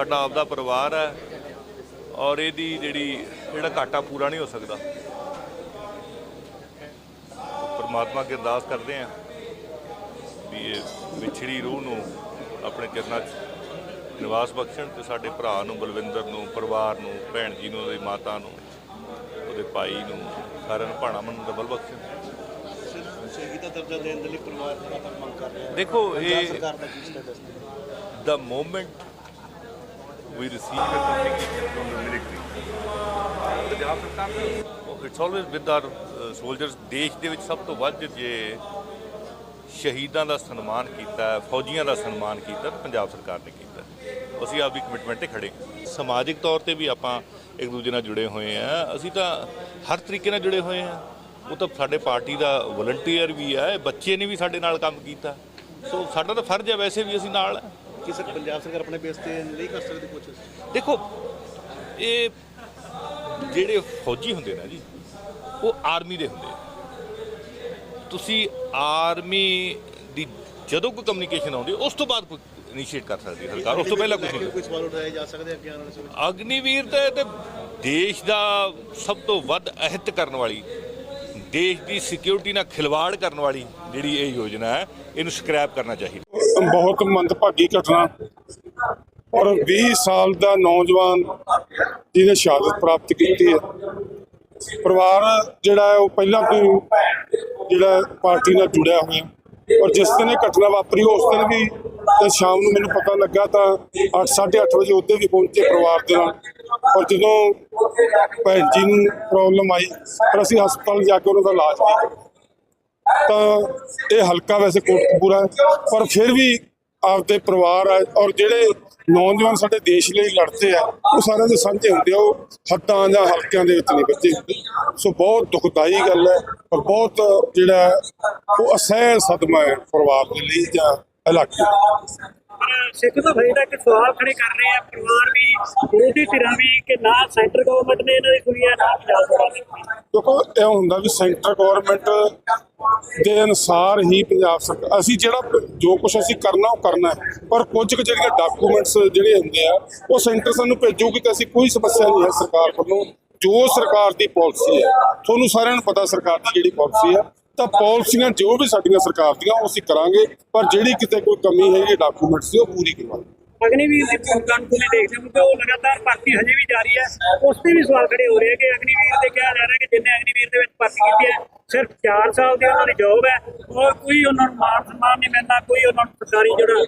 ਸਾਡਾ ਆਪਦਾ ਪਰਿਵਾਰ ਹੈ ਔਰ ਇਹਦੀ ਜਿਹੜੀ ਜਿਹੜਾ ਘਾਟਾ ਪੂਰਾ ਨਹੀਂ ਹੋ ਸਕਦਾ। ਪਰਮਾਤਮਾ ਅੱਗੇ ਅਰਦਾਸ ਕਰਦੇ ਹਾਂ ਵੀ ਇਹ ਵਿਛੜੀ ਰੂਹ ਨੂੰ ਆਪਣੇ ਚਰਨਾਂ 'ਚ ਨਿਵਾਸ ਬਖਸ਼ਣ ਤੇ ਸਾਡੇ ਭਰਾ ਨੂੰ ਬਲਵਿੰਦਰ ਨੂੰ ਪਰਿਵਾਰ ਨੂੰ ਭੈਣ ਜੀ ਨੂੰ ਉਹਦੀ ਮਾਤਾ ਨੂੰ ਉਹਦੇ ਭਾਈ ਨੂੰ ਸਾਰਿਆਂ ਨੂੰ ਭਾਣਾ ਮਨ ਡਬਲ ਬਖਸ਼ਣ ਸ਼ਹੀਦ ਦਾ ਦਰਜਾ ਦੇਣ ਦੇ ਲਈ ਪਰਿਵਾਰ ਦਾ ਮੰਗ ਕਰ ਰਿਹਾ ਹੈ? ਦੇਖੋ ਇਹ ਸਰਕਾਰ ਦਾ ਕੀ status we receive communication from the military, Punjab ਸਰਕਾਰ it's always with our soldiers ਦੇਸ਼ ਦੇ ਵਿੱਚ ਸਭ ਤੋਂ ਵੱਧ ਜੇ ਸ਼ਹੀਦਾਂ ਦਾ ਸਨਮਾਨ ਕੀਤਾ ਫੌਜੀਆਂ ਦਾ ਸਨਮਾਨ ਕੀਤਾ ਪੰਜਾਬ ਸਰਕਾਰ ਨੇ ਕੀਤਾ। ਅਸੀਂ ਆਪਦੀ ਕਮਿਟਮੈਂਟ ਤੇ ਖੜੇ। ਸਮਾਜਿਕ ਤੌਰ ਤੇ ਵੀ ਆਪਾਂ ਇੱਕ ਦੂਜੇ ਨਾਲ ਜੁੜੇ ਹੋਏ ਆ ਅਸੀਂ ਤਾਂ ਹਰ ਤਰੀਕੇ ਨਾਲ ਜੁੜੇ ਹੋਏ ਆ ਉਹ ਤਾਂ ਸਾਡੇ ਪਾਰਟੀ ਦਾ ਵਲੰਟੀਅਰ ਵੀ ਹੈ ਬੱਚੇ ਨੇ ਵੀ ਸਾਡੇ ਨਾਲ ਕੰਮ ਕੀਤਾ। ਸੋ ਸਾਡਾ ਤਾਂ ਫਰਜ਼ ਹੈ ਵੈਸੇ ਵੀ ਅਸੀਂ ਨਾਲ ਕੀ ਸਰ ਪੰਜਾਬ ਸਰਕਾਰ ਆਪਣੇ ਬੇਸ ਤੇ ਨਹੀਂ ਕਰ ਸਕਦੀ ਕੁਝ ਦੇਖੋ ਇਹ ਜਿਹੜੇ ਫੌਜੀ ਹੁੰਦੇ ਨੇ ਜੀ ਉਹ ਆਰਮੀ ਦੇ ਹੁੰਦੇ। ਤੁਸੀਂ ਆਰਮੀ ਦੀ ਜਦੋਂ ਕੋਈ ਕਮਿਊਨੀਕੇਸ਼ਨ ਆਉਂਦੀ ਉਸ ਤੋਂ ਬਾਅਦ ਕੋਈ ਇਨੀਸ਼ੀਏਟ ਕਰ ਸਕਦੀ ਹੈ ਸਰਕਾਰ ਉਸ ਤੋਂ ਪਹਿਲਾਂ ਕੁਝ ਨਹੀਂ। ਕੋਈ ਸਵਾਲ ਉਠਾਏ ਜਾ ਸਕਦੇ ਅੱਗੇ ਆਉਣ ਵਾਲੇ? ਅਗਨੀਵੀਰ ਤੇ ਤੇ ਦੇਸ਼ ਦਾ ਸਭ ਤੋਂ ਵੱਧ ਅਹਿਤ ਕਰਨ ਵਾਲੀ ਦੇਸ਼ ਦੀ ਸਿਕਿਉਰਿਟੀ ਨਾਲ ਖਿਲਵਾੜ ਕਰਨ ਵਾਲੀ ਜਿਹੜੀ ਇਹ ਯੋਜਨਾ ਹੈ ਇਹਨੂੰ ਸਕ੍ਰੈਪ ਕਰਨਾ ਚਾਹੀਦਾ। ਬਹੁਤ ਮੰਦਭਾਗੀ ਘਟਨਾ। ਔਰ 20 ਸਾਲ ਦਾ ਨੌਜਵਾਨ ਜਿਹਨੇ ਸ਼ਹਾਦਤ ਪ੍ਰਾਪਤ ਕੀਤੀ ਹੈ। ਪਰਿਵਾਰ ਜਿਹੜਾ ਹੈ, ਉਹ ਪਹਿਲਾਂ ਤੋਂ ਜਿਹੜਾ ਪਾਰਟੀ ਨਾਲ ਜੁੜਿਆ ਹੋਇਆ। ਔਰ ਜਿਸ ਦਿਨ ਇਹ ਘਟਨਾ ਵਾਪਰੀ, ਉਸ ਦਿਨ ਵੀ ਤੇ ਸ਼ਾਮ ਨੂੰ ਮੈਨੂੰ ਪਤਾ ਲੱਗਾ ਤਾਂ 8:30 ਵਜੇ ਉੱਤੇ ਵੀ ਪਹੁੰਚੇ ਪਰਿਵਾਰ ਦੇ ਨਾਲ। ਔਰ ਜਦੋਂ ਭੈਣ ਜੀ ਨੂੰ ਪ੍ਰੋਬਲਮ ਆਈ ਪਰ ਅਸੀਂ ਹਸਪਤਾਲ ਜਾ ਕੇ ਉਹਨਾਂ ਦਾ ਇਲਾਜ ਵੀ ਕੀਤਾ। ਤਾਂ ਇਹ ਹਲਕਾ ਵੈਸੇ ਕੋਟਕਪੂਰਾ ਪਰ ਫਿਰ ਵੀ ਆਪਦੇ ਪਰਿਵਾਰ ਆ ਔਰ ਜਿਹੜੇ ਨੌਜਵਾਨ ਸਾਡੇ ਦੇਸ਼ ਲਈ ਲੜਦੇ ਆ, ਉਹ ਸਾਰਿਆਂ ਦੇ ਸਾਂਝੇ ਹੁੰਦੇ ਆ, ਉਹ ਹੱਦਾਂ ਜਾਂ ਹਲਕਿਆਂ ਦੇ ਵਿੱਚ ਨਹੀਂ ਬੱਚੇ ਹੁੰਦੇ। ਸੋ ਬਹੁਤ ਦੁਖਦਾਈ ਗੱਲ ਹੈ, ਔਰ ਬਹੁਤ ਜਿਹੜਾ ਉਹ ਅਸਹਿ ਸਦਮਾ ਹੈ ਪਰਿਵਾਰ ਦੇ ਲਈ ਜਾਂ ਇਲਾਕੇ ਸਿੱਖ ਤਾਂ ਭਾਈ ਦਾ ਇੱਕ ਸਵਾਲ ਖੜੇ ਕਰ ਰਹੇ ਆ, ਪਰਿਵਾਰ ਵੀ ਵਿਰੋਧੀ ਧਿਰਾਂ ਵੀ, ਕਿ ਨਾ ਸੈਂਟਰ ਗਵਰਨਮੈਂਟ ਨੇ ਇਹਨਾਂ ਦੀ ਸੁਣੀ ਨਾ ਪੰਜਾਬ ਸਰਕਾਰ ਨੇ ਦੇਖੋ, ਇਹ ਹੁੰਦਾ ਵੀ ਸੈਂਟਰ ਗਵਰਨਮੈਂਟ ਦੇ ਅਨਸਾਰ ਹੀ ਪੰਜਾਬ ਸਰਕਾਰ, ਅਸੀਂ ਜਿਹੜਾ ਜੋ ਕੁਝ ਅਸੀਂ ਕਰਨਾ, ਉਹ ਕਰਨਾ ਹੈ। ਪਰ ਕੁਝ ਕੁ ਜਿਹੜੀਆਂ ਡਾਕੂਮੈਂਟਸ ਜਿਹੜੇ ਹੁੰਦੇ ਆ, ਉਹ ਸੈਂਟਰ ਸਾਨੂੰ ਭੇਜੂਗੀ ਤਾਂ ਅਸੀਂ ਕੋਈ ਸਮੱਸਿਆ ਨਹੀਂ ਹੈ ਸਰਕਾਰ ਵੱਲੋਂ ਜੋ ਸਰਕਾਰ ਦੀ ਪਾਲਿਸੀ ਹੈ, ਤੁਹਾਨੂੰ ਸਾਰਿਆਂ ਨੂੰ ਪਤਾ ਸਰਕਾਰ ਦੀ ਜਿਹੜੀ ਪਾਲਿਸੀ ਹੈ, ਤਾਂ ਪਾਲਿਸੀਆਂ ਜੋ ਵੀ ਸਾਡੀਆਂ ਸਰਕਾਰ ਦੀਆਂ, ਉਹ ਅਸੀਂ ਕਰਾਂਗੇ, ਪਰ ਜਿਹੜੀ ਕਿਤੇ ਕੋਈ ਕਮੀ ਹੈਗੀ ਡਾਕੂਮੈਂਟਸ ਦੀ, ਉਹ ਪੂਰੀ ਕਰਵਾਵਾਂਗੇ ਅਗਨੀਵੀਰ ਦੀ ਭੂਮਿਕਾ ਨੂੰ ਦੇਖਦੇ ਹੋ ਕਿ ਉਹ ਲਗਾਤਾਰ ਭਰਤੀ ਹਜੇ ਵੀ ਜਾਰੀ ਹੈ। ਉਸ ਤੇ ਵੀ ਸਵਾਲ ਖੜੇ ਹੋ ਰਹੇ ਕਿ ਅਗਨੀਵੀਰ ਤੇ ਕਿਹਾ ਜਾ ਰਿਹਾ ਕਿ ਜਿੰਨੇ ਅਗਨੀਵੀਰ ਦੇ ਵਿੱਚ ਭਰਤੀ ਕੀਤੀ ਹੈ, ਸਿਰਫ 4 ਸਾਲ ਦੀ ਉਹਨਾਂ ਦੀ ਜੌਬ ਹੈ ਔਰ ਕੋਈ ਉਹਨਾਂ ਨੂੰ ਮਾਨ ਸਨਮਾਨ ਨਹੀਂ ਮਿਲਦਾ ਕੋਈ ਉਹਨਾਂ ਨੂੰ ਸਰਕਾਰੀ ਜਿਹੜਾ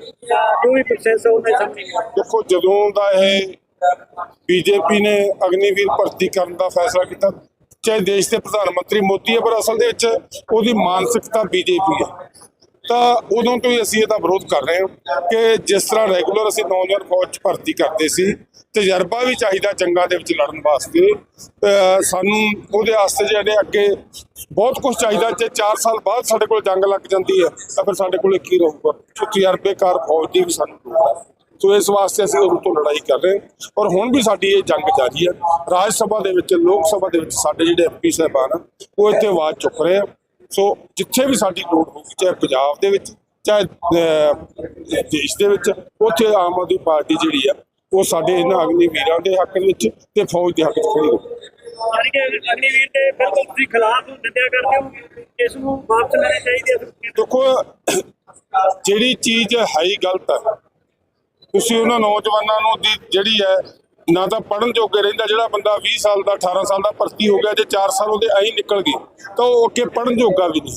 ਜੋ ਵੀ ਪ੍ਰੋਸੈਸ ਹੈ ਉਹਦੇ ਸਾਹਮਣੇ ਦੇਖੋ, ਜਦੋਂ ਦਾ ਇਹ ਬੀਜੇਪੀ ਨੇ ਅਗਨੀਵੀਰ ਭਰਤੀ ਕਰਨ ਦਾ ਫੈਸਲਾ ਕੀਤਾ, ਚਾਹੇ ਦੇਸ਼ ਦੇ ਪ੍ਰਧਾਨ ਮੰਤਰੀ ਮੋਦੀ ਹੈ, ਪਰ ਅਸਲ ਦੇ ਵਿੱਚ ਉਹਦੀ ਮਾਨਸਿਕਤਾ ਬੀਜੇਪੀ ਹੈ। ਤਾਂ ਉਦੋਂ ਤੋਂ ਹੀ ਅਸੀਂ ਇਹਦਾ ਵਿਰੋਧ ਕਰ ਰਹੇ ਹਾਂ ਕਿ ਜਿਸ ਤਰ੍ਹਾਂ ਰੈਗੂਲਰ ਅਸੀਂ ਨੌਜਵਾਨ ਫੌਜ 'ਚ ਭਰਤੀ ਕਰਦੇ ਸੀ, ਤਜਰਬਾ ਵੀ ਚਾਹੀਦਾ ਜੰਗਾਂ ਦੇ ਵਿੱਚ ਲੜਨ ਵਾਸਤੇ। ਸਾਨੂੰ ਉਹਦੇ ਵਾਸਤੇ ਜਿਹੜੇ ਅੱਗੇ ਬਹੁਤ ਕੁਝ ਚਾਹੀਦਾ, ਜੇ 4 ਸਾਲ ਬਾਅਦ ਸਾਡੇ ਕੋਲ ਜੰਗ ਲੱਗ ਜਾਂਦੀ ਹੈ, ਤਾਂ ਫਿਰ ਸਾਡੇ ਕੋਲ ਕੀ ਰਹੂਗਾ। ਤਜਰਬੇਕਾਰ ਫੌਜ ਦੀ ਵੀ ਸਾਨੂੰ ਲੋੜ ਸੋ ਇਸ ਵਾਸਤੇ ਅਸੀਂ ਉਦੋਂ ਤੋਂ ਲੜਾਈ ਕਰ ਰਹੇ ਹਾਂ। ਔਰ ਹੁਣ ਵੀ ਸਾਡੀ ਇਹ ਜੰਗ ਜਾਰੀ ਹੈ। ਰਾਜ ਸਭਾ ਦੇ ਵਿੱਚ, ਲੋਕ ਸਭਾ ਦੇ ਵਿੱਚ ਸਾਡੇ ਜਿਹੜੇ ਐਮਪੀ ਸਾਹਿਬਾਨ ਉਹ ਇੱਥੇ ਆਵਾਜ਼ ਚੁੱਕ ਰਹੇ ਆ। ਸੋ ਜਿੱਥੇ ਵੀ ਸਾਡੀ ਲੋੜ ਹੋਊਗੀ ਚਾਹੇ ਪੰਜਾਬ ਦੇ ਵਿੱਚ ਚਾਹੇ ਦੇਸ਼ ਦੇ ਵਿੱਚ ਉੱਥੇ ਆਮ ਆਦਮੀ ਪਾਰਟੀ ਜਿਹੜੀ ਆ ਉਹ ਸਾਡੇ ਇਹਨਾਂ ਅਗਨੀ ਵੀਰਾਂ ਦੇ ਹੱਕ ਵਿੱਚ ਤੇ ਫੌਜ ਦੇ ਹੱਕ ਵਿੱਚ ਖੜੀ ਹੋਊਗੀ। ਯਾਨੀ ਕਿ ਅਗਨੀਵੀਰ ਦੇ ਬਿਲਕੁਲ ਤੁਸੀਂ ਖਿਲਾਫ ਨਿੰਦਿਆ ਕਰਦੇ ਹੋ ਇਸ ਨੂੰ ਵਾਪਸ ਲੈਣੀ ਚਾਹੀਦੀ ਹੈ। ਦੇਖੋ ਜਿਹੜੀ ਚੀਜ਼ ਹੈ ਹੀ ਗਲਤ ਹੈ। ਤੁਸੀਂ ਉਹਨਾਂ ਨੌਜਵਾਨਾਂ ਨੂੰ ਦੀ ਜਿਹੜੀ ਹੈ ਨਾ ਤਾਂ ਪੜਨ ਜੋਗੇ ਰਹਿੰਦਾ ਜਿਹੜਾ ਬੰਦਾ 20 ਸਾਲ ਦਾ 18 ਸਾਲ ਦਾ ਭਰਤੀ ਹੋ ਗਿਆ, ਜੇ 4 ਸਾਲ ਉਹਦੇ ਐਂ ਨਿਕਲ ਗਏ, ਤਾਂ ਉਹ ਅੱਗੇ ਪੜਨ ਜੋਗਾ ਵੀ ਨਹੀਂ।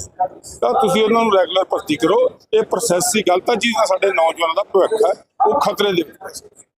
ਤਾਂ ਤੁਸੀਂ ਉਹਨਾਂ ਨੂੰ ਰੈਗੂਲਰ ਭਰਤੀ ਕਰੋ। ਇਹ ਪ੍ਰੋਸੈਸ ਹੀ ਗਲਤ ਹੈ, ਜਿਹਦਾ ਸਾਡੇ ਨੌਜਵਾਨਾਂ ਦਾ ਭਵਿੱਖ ਹੈ, ਉਹ ਖਤਰੇ ਦੇ ਵਿੱਚ